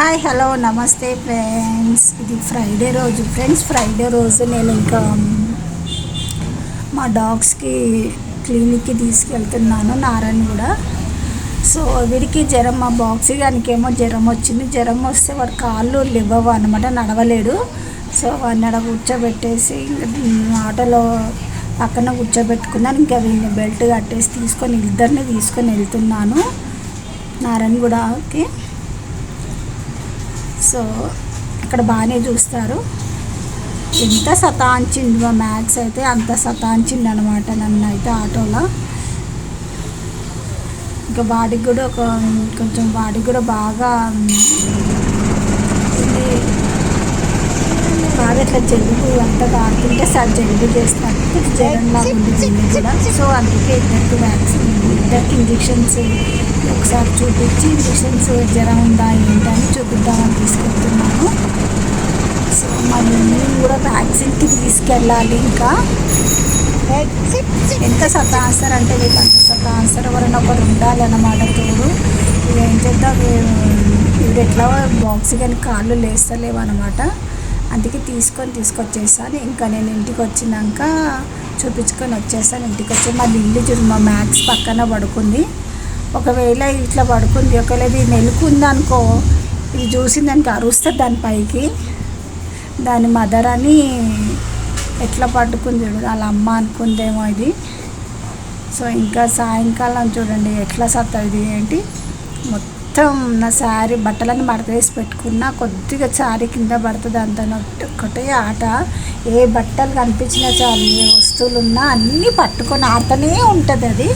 Hi hello నమస్తే friends ఇది Friday రోజు. ఫ్రెండ్స్ ఫ్రైడే రోజు నేను ఇంకా um, మా డాగ్స్కి క్లినిక్కి తీసుకెళ్తున్నాను నారాయణ కూడా. సో వీడికి జ్వరం మా బాక్స్ దానికేమో జ్వరం వచ్చింది. జ్వరం వస్తే వాడు కాళ్ళు లివ్వవు అనమాట నడవలేడు సో వాడిని అక్కడ కూర్చోబెట్టేసి ఆటోలో పక్కన కూర్చోబెట్టుకున్నాను. ఇంకా వీళ్ళని బెల్ట్ కట్టేసి తీసుకొని ఇద్దరిని తీసుకొని వెళ్తున్నాను. నారాయణ కూడాకి సో ఇక్కడ బాగానే చూస్తారు. ఎంత సతాంచింది మ్యాథ్స్ అయితే అంత సతాంచింది అనమాట నన్ను అయితే ఆటోలో. ఇంకా వాడికి కూడా ఒక కొంచెం వాడికి కూడా బాగా ఇది అట్లా జలుబు అంతా కాకుంటే సార్ జలుబు చేస్తాను జ్వరంలా ఉంది కూడా. సో అందుకే ఇద్దరికి వ్యాక్సిన్ ఇద్దరికి ఇంజెక్షన్స్ ఒకసారి చూపించి ఇంజెక్షన్స్ జ్వరం ఉందా ఏంటని చూపిద్దామని తీసుకెళ్తున్నాను సో మళ్ళీ నేను కూడా వ్యాక్సిన్కి తీసుకెళ్ళాలి ఇంకా. ఎంత సత ఆన్సర్ అంటే వీళ్ళు అంత సత ఆన్సర్ ఎవరైనా ఒకరు ఉండాలన్నమాట తోడు. ఇక ఏం చేద్దాం? ఇవి ఎట్లా బాక్స్ కానీ కాళ్ళు లేస్తలేవు అనమాట అందుకే తీసుకొని తీసుకొచ్చేసాను. ఇంకా నేను ఇంటికి వచ్చినాక చూపించుకొని వచ్చేసాను ఇంటికి వచ్చి. మా ఇల్లు చూడు మా మ్యాక్స్ పక్కన పడుకుంది. ఒకవేళ ఇట్లా పడుకుంది ఒకవేళ ఇది నెలుకుందనుకో ఇది చూసిందానికి అరుస్తుంది దాని పైకి. దాని మదర్ అని ఎట్లా పట్టుకుంది చూడు వాళ్ళ అమ్మ అనుకుందేమో ఇది. సో ఇంకా సాయంకాలం చూడండి ఎట్లా సత్తా ఇది ఏంటి? మొత్తం మొత్తం నా శారీ బట్టలన్నీ మడతేసి పెట్టుకున్నా కొద్దిగా శారీ కింద పడుతుంది అంత ఒకటే ఆట. ఏ బట్టలు కనిపించినా చాలు ఏ వస్తువులు ఉన్నా అన్నీ పట్టుకొని ఆడుతూనే ఉంటుంది అది.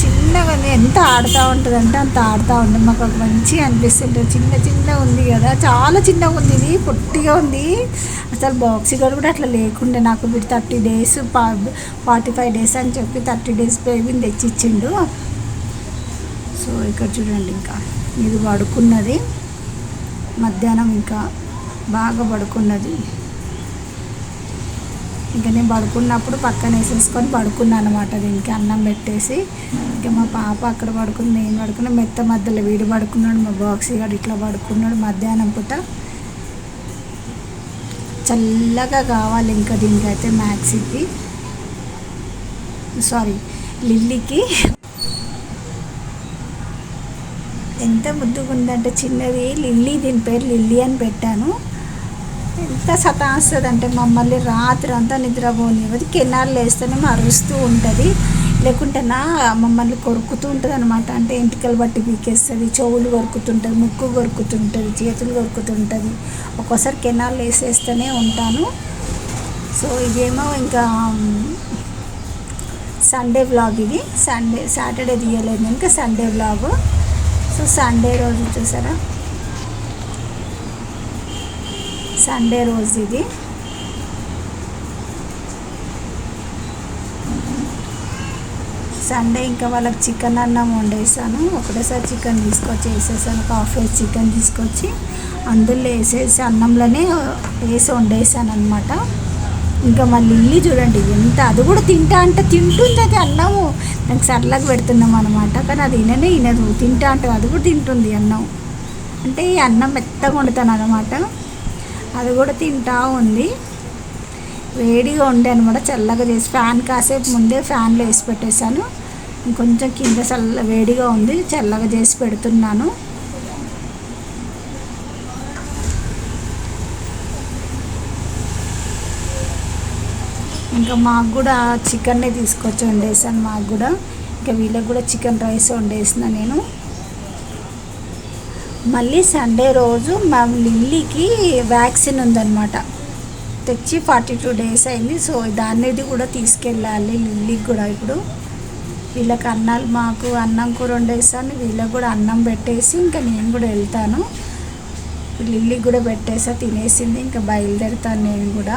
చిన్నగా ఎంత ఆడుతూ ఉంటుంది అంటే అంత ఆడుతూ ఉంటుంది. మాకు ఒక మంచిగా అనిపిస్తుంటుంది చిన్న చిన్న ఉంది కదా చాలా చిన్నగా ఉంది ఇది పొట్టిగా ఉంది. అసలు బాక్స్ కూడా అట్లా లేకుండే. నాకు వీడు thirty days forty five days అని చెప్పి థర్టీ డేస్ బేబీని తెచ్చిచ్చిండు. సో ఇక్కడ చూడండి ఇంకా ఇది పడుకున్నది. మధ్యాహ్నం ఇంకా బాగా పడుకున్నది. ఇంకా నేను పడుకున్నప్పుడు పక్కన వేసేసుకొని పడుకున్నాను అనమాట దీనికి అన్నం పెట్టేసి ఇంకా మా పాప అక్కడ పడుకుంది నేను పడుకున్నా. మెత్త మధ్యలో వీడు పడుకున్నాడు మా బాక్స్ గారు ఇట్లా పడుకున్నాడు మధ్యాహ్నం పూట. చల్లగా కావాలి ఇంకా దీనికైతే మ్యాక్సీకి సారీ లిల్లీకి ఎంత ముద్దుగా ఉందంటే చిన్నది లిల్లీ దీని పేరు లిల్లీ అని పెట్టాను. ఎంత సతాస్తుంది అంటే మమ్మల్ని రాత్రి అంతా నిద్రపోనివ్వదు కెనాలు వేస్తేనే అరుస్తూ ఉంటుంది. లేకుంటే నా మమ్మల్ని కొరుకుతూ ఉంటుంది అనమాట అంటే ఎంటికలు బట్టి పీకేస్తుంది చెవులు కొరుకుతుంటుంది ముక్కు కొరుకుతుంటుంది చేతులు కొరుకుతుంటుంది. ఒక్కోసారి కెనాలు వేసేస్తూనే ఉంటాను. సో ఇదేమో ఇంకా సండే వ్లాగ్ ఇది. సండే సాటర్డే తీయలేదు ఇంకా సండే వ్లాగ్. సో సండే రోజు చూసారా? సండే రోజు ఇది. సండే ఇంకా వాళ్ళకి చికెన్ అన్నం వండేసాను. ఒకటేసారి చికెన్ తీసుకొచ్చి వేసేసాను. ఒక హాఫ్ చికెన్ తీసుకొచ్చి అందులో వేసేసి అన్నంలోనే వేసి వండేసాను అనమాట ఇంకా మళ్ళీ ఇల్లు చూడండి ఎంత అది కూడా తింటా అంటే తింటుంది అది అన్నము. నాకు సర్లకు పెడుతున్నాం అనమాట కానీ అది విననే వినదు. తింటా అంటే అది కూడా తింటుంది అన్నం. అంటే ఈ అన్నం మెత్తగా వండుతాను అనమాట అది కూడా తింటా ఉంది. వేడిగా ఉండే అనమాట చల్లగా చేసి ఫ్యాన్ కాసేపు ముందే ఫ్యాన్లో వేసి పెట్టేశాను. ఇంకొంచెం కింద చల్ల వేడిగా ఉంది చల్లగా చేసి పెడుతున్నాను. ఇంకా మాకు కూడా చికెన్నే తీసుకొచ్చి వండేసాను మాకు కూడా. ఇంకా వీళ్ళకి కూడా చికెన్ రైస్ వండేసిన నేను. మళ్ళీ సండే రోజు మా లిల్లీకి వ్యాక్సిన్ ఉందన్నమాట. తెచ్చి ఫార్టీ టూ డేస్ అయింది. సో దాన్నిది కూడా తీసుకెళ్ళాలి లిల్లీకి కూడా ఇప్పుడు. వీళ్ళకి అన్నాలు మాకు అన్నం కూర వండేసాను. వీళ్ళకి కూడా అన్నం పెట్టేసి ఇంకా నేను కూడా వెళ్తాను. లిల్లీకి కూడా పెట్టేసా తినేసింది. ఇంకా బయలుదేరుతాను నేను కూడా.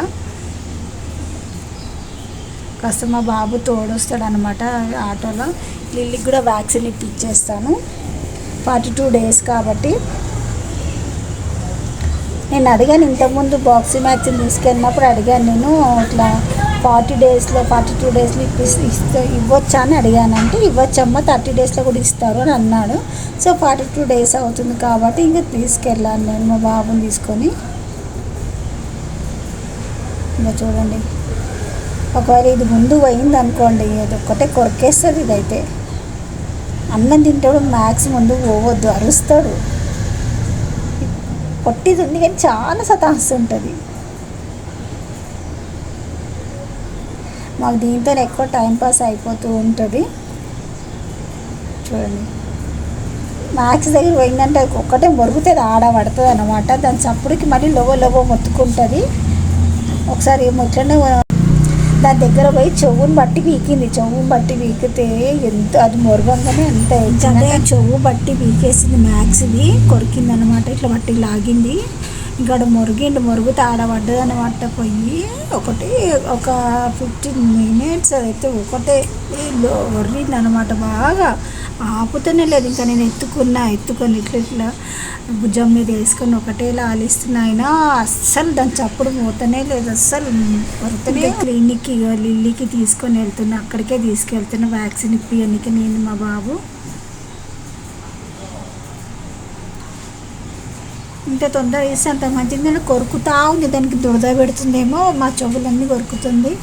కాస్త మా బాబు తోడొస్తాడు అనమాట ఆటోలో. లిల్లీకి కూడా వ్యాక్సిన్ ఇప్పించేస్తాను ఫార్టీ టూ డేస్ కాబట్టి. నేను అడిగాను ఇంతకుముందు బాక్సింగ్ వ్యాక్సిన్ తీసుకెళ్ళినప్పుడు అడిగాను నేను ఇట్లా ఫార్టీ డేస్లో ఫార్టీ టూ డేస్లో ఇప్పిస్తే ఇస్తే ఇవ్వచ్చా అని అడిగానంటే ఇవ్వచ్చమ్మా థర్టీ డేస్లో కూడా ఇస్తారు అని అన్నాడు. సో ఫార్టీ టూ డేస్ అవుతుంది కాబట్టి ఇంకా తీసుకెళ్ళాను నేను మా బాబుని తీసుకొని. ఇంకా చూడండి. ఒకవేళ ఇది ముందు పోయింది అనుకోండి ఇది ఒక్కటే కొరికేస్తుంది ఇదైతే. అన్నం తింటాడు మ్యాక్స్ ముందు పోవద్దు అరుస్తాడు. పొట్టిది ఉంది కానీ చాలా సతాస్తుంటుంది మాకు దీంతో ఎక్కువ టైంపాస్ అయిపోతూ ఉంటుంది. చూడండి. మ్యాక్స్ దగ్గర పోయిందంటే ఒక్కటే మొరుగుతుంది ఆడ పడుతుంది అనమాట దాని చప్పుడుకి మళ్ళీ లోవో లోవో మొత్తుకుంటుంది. ఒకసారి ఏమో దాని దగ్గర పోయి చెవుని బట్టి పీకింది. చెవుని బట్టి పీకితే ఎంత అది మొరగంగానే ఎంత అదే చెవు బట్టి పీకేసింది మ్యాక్స్ది కొరికింది అనమాట ఇట్లా బట్టి లాగింది. ఇంకా మురిగిండు. మొరుగుతే ఆడబడ్డది అనమాట పోయి. ఒకటి ఒక ఫిఫ్టీన్ మినిట్స్ అదైతే ఒకటే. వర్రింది అనమాట బాగా. ఆపుతూనే లేదు. ఇంకా నేను ఎత్తుకున్నా ఎత్తుకొని ఇట్లా ఇట్లా భుజం మీద వేసుకొని ఒకటే లాలిస్తున్నా అయినా అస్సలు దాని చప్పుడు పోతనే లేదు. అస్సలు వరుతనే క్లినిక్కి లిల్లీకి తీసుకొని వెళ్తున్నా. అక్కడికే తీసుకెళ్తున్నా. వ్యాక్సిన్ ఇప్పియనికి నేను మా బాబు. ఇంత తొందర వేస్తే అంత మంచిది. నేను కొరుకుతా ఉంది. దానికి దురద పెడుతుందేమో మా చెవులన్నీ కొరుకుతుంది.